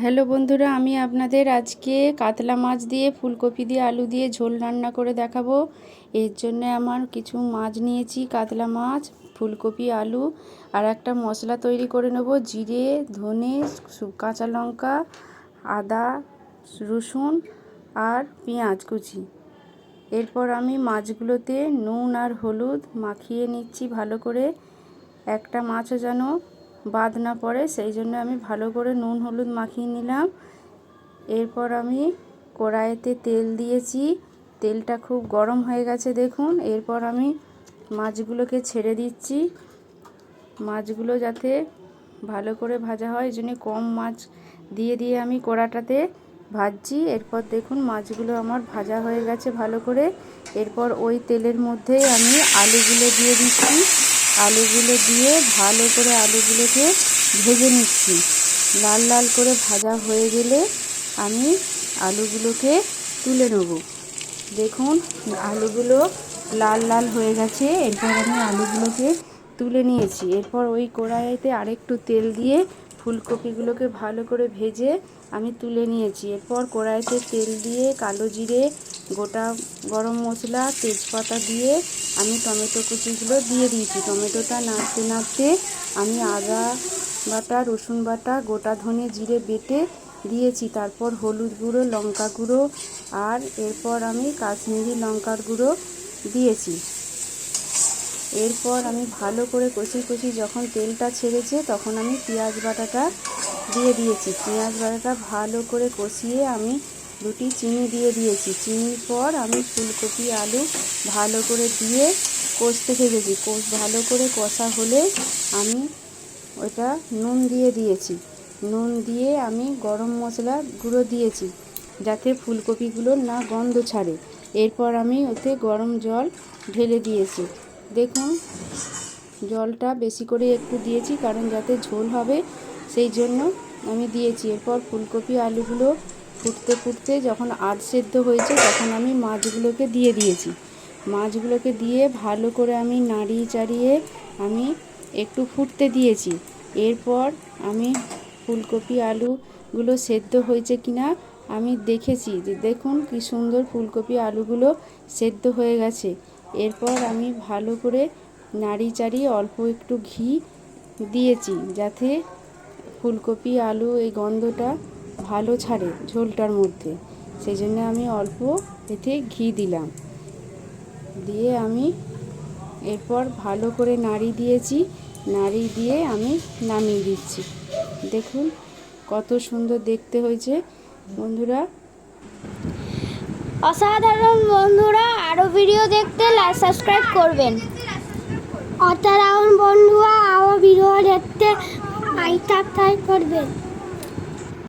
Hello বন্ধুরা, আমি আপনাদের আজকে কাতলা মাছ দিয়ে, ফুলকপি দিয়ে, আলু দিয়ে ঝোল রান্না করে দেখাবো। এর জন্য আমার কিছু মাছ নিয়েছি, কাতলা মাছ, ফুলকপি, আলু, আর একটা মশলা তৈরি করে নেব, জিরে, ধনে কাঁচা লঙ্কা, আদা, রসুন আর পেঁয়াজ কুচি। এরপর আমি মাছগুলোতে নুন আর হলুদ মাখিয়ে নিচ্ছি ভালো করে। একটা মাছও যেন বাদ না পড়ে, সেই জন্য আমি ভালো করে নুন, হলুদ মাখিয়ে নিলাম। এরপর আমি কড়াইতে তেল দিয়েছি। তেলটা খুব গরম হয়ে গেছে, দেখুন। এরপর আমি মাছগুলোকে ছেড়ে দিচ্ছি। মাছগুলো যাতে ভালো করে ভাজা হয়, এই জন্য কম মাছ দিয়ে দিয়ে আমি কড়াটাতে ভাজছি। এরপর দেখুন, মাছগুলো আমার ভাজা হয়ে গেছে ভালো করে। এরপর ওই তেলের মধ্যেই আমি আলুগুলো দিয়ে দিচ্ছি। আলুগুলো দিয়ে ভালো করে আলুগুলোকে ভেজে নিচ্ছি। লাল লাল করে ভাজা হয়ে গেলে আমি আলুগুলোকে তুলে নেব। দেখুন, আলুগুলো লাল লাল হয়ে গেছে। এরপর আমি আলুগুলোকে তুলে নিয়েছি। এরপর ওই কড়াইতে আরেকটু তেল দিয়ে ফুলকপিগুলোকে ভালো করে ভেজে আমি তুলে নিয়েছি। এরপর কড়াইতে তেল দিয়ে কালো জিরে গোটা গরম মশলা, তেজপাতা দিয়ে আমি টমেটো কুচিগুলো দিয়ে দিয়েছি। টমেটোটা নাড়তে নাড়তে আমি আদা বাটা, রসুন বাটা, গোটা ধনে জিরে বেটে দিয়েছি। তারপর হলুদ গুঁড়ো, লঙ্কা গুঁড়ো আর এরপর আমি কাশ্মীরি লঙ্কার গুঁড়ো দিয়েছি। এরপর আমি ভালো করে কষি কষি যখন তেলটা ছেড়েছে তখন আমি পেঁয়াজ বাটাটা দিয়ে দিয়েছি। পেঁয়াজ বাটাটা ভালো করে কষিয়ে আমি দুটি চিনি দিয়ে দিয়েছি। চিনির পর আমি ফুলকপি, আলু ভালো করে দিয়ে কষতে থেকেছি কষ ভালো করে কষা হলে আমি ওটা নুন দিয়ে দিয়েছি। নুন দিয়ে আমি গরম মশলা গুঁড়ো দিয়েছি যাতে ফুলকপিগুলো না গন্ধ ছাড়ে। এরপর আমি ওতে গরম জল ঢেলে দিয়েছি। দেখুন, জলটা বেশি করে একটু দিয়েছি কারণ যাতে ঝোল হবে সেই জন্য আমি দিয়েছি। এরপর ফুলকপি, আলুগুলো ফুটতে ফুটতে যখন আধ সেদ্ধ হয়েছে তখন আমি মাছগুলোকে দিয়ে দিয়েছি। মাছগুলোকে দিয়ে ভালো করে আমি নাড়িয়ে চাড়িয়ে আমি একটু ফুটতে দিয়েছি। এরপর আমি ফুলকপি আলুগুলো সেদ্ধ হয়েছে কিনা আমি দেখেছি যে দেখুন কি সুন্দর ফুলকপি আলুগুলো সেদ্ধ হয়ে গেছে। এরপর আমি ভালো করে নাড়ি চাড়িয়ে অল্প একটু ঘি দিয়েছি যাতে ফুলকপি আলু এই গন্ধটা ভালো ছাড়ে ঝোলটার মধ্যে। সেই জন্য আমি অল্প এতে ঘি দিলাম। দিয়ে আমি এরপর ভালো করে নাড়ি দিয়েছি। নাড়ি দিয়ে আমি নামিয়ে দিচ্ছি। দেখুন কত সুন্দর দেখতে হয়েছে। বন্ধুরা অসাধারণ বন্ধুরা আরও ভিডিও দেখতে লাইক সাবস্ক্রাইব করবেন। অসাধারণ বন্ধুরা আরও ভিডিও দেখতে লাইক সাবস্ক্রাইব করবেন।